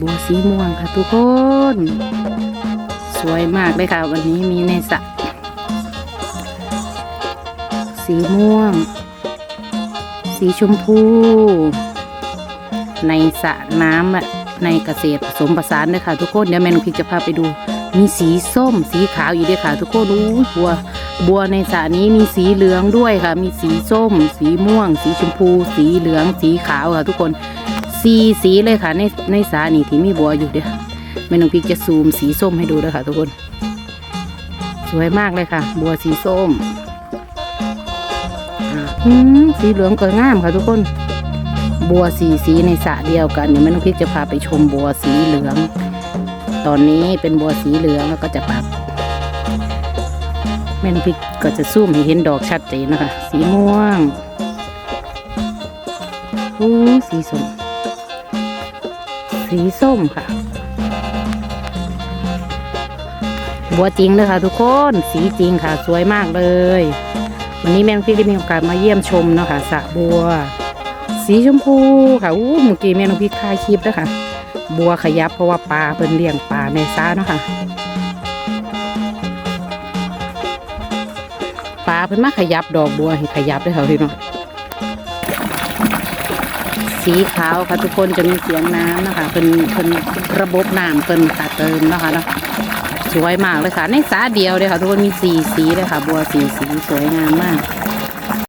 บัวสีม่วงค่ะทุกคน สวยมากเลยค่ะ วันนี้มีในสระสีม่วง สีชมพู ในสระน้ำในเกษตรผสมผสานเลยค่ะ ทุกคนเดี๋ยวแม่นงพิกจะพาไปดู มีสีส้มสีขาวอยู่ด้วยค่ะ ทุกคนอู้บัวบัวในสระนี้มีสีเหลืองด้วยค่ะ มีสีส้ม สีม่วง สีชมพู สีเหลือง สีขาวค่ะ ทุกคน สีสีเลยค่ะ ในในสระนี้ที่มีบัวอยู่เดียวแม่น้องพิกจะซูมสีส้มให้ดูด้วยค่ะทุกคน สวยมากเลยค่ะ บัวสีส้มอืมสีเหลืองก็งามค่ะทุกคน บัวสีสีในสระเดียวกันเดี๋ยวแม่น้องพิกจะพาไปชมบัวสีเหลือง ตอนนี้เป็นบัวสีเหลืองแล้วก็จะปรับแม่นพริกก็จะซูมให้เห็นดอกชัดเจนนะคะ สีม่วง โอ้สีส้ม สีส้มค่ะ บัวจริงเลยค่ะทุกคน สีจริงค่ะ สวยมากเลย วันนี้แม่นพริกได้มีโอกาสมาเยี่ยมชมเนาะค่ะสระบัว สีชมพูค่ะอู้เมื่อกี้แม่นพริกถ่ายคลิปแล้วค่ะ บัวขยับเพราะว่าปลาเพิ่นเลี้ยงปลาในซ่าเนาะค่ะปลาเพิ่นมาขยับดอกบัวให้ขยับด้วยค่ะพี่น้อง สีขาวค่ะทุกคนจะมีเสียงน้ำนะคะเป็นเป็นระบบน้ำเป็นค่ะเติมนะคะเนาะสวยมากเลยค่ะในสาเดียวเลยค่ะทุกคนมีสีสีเลยค่ะ บัวสีสีสวยงามมาก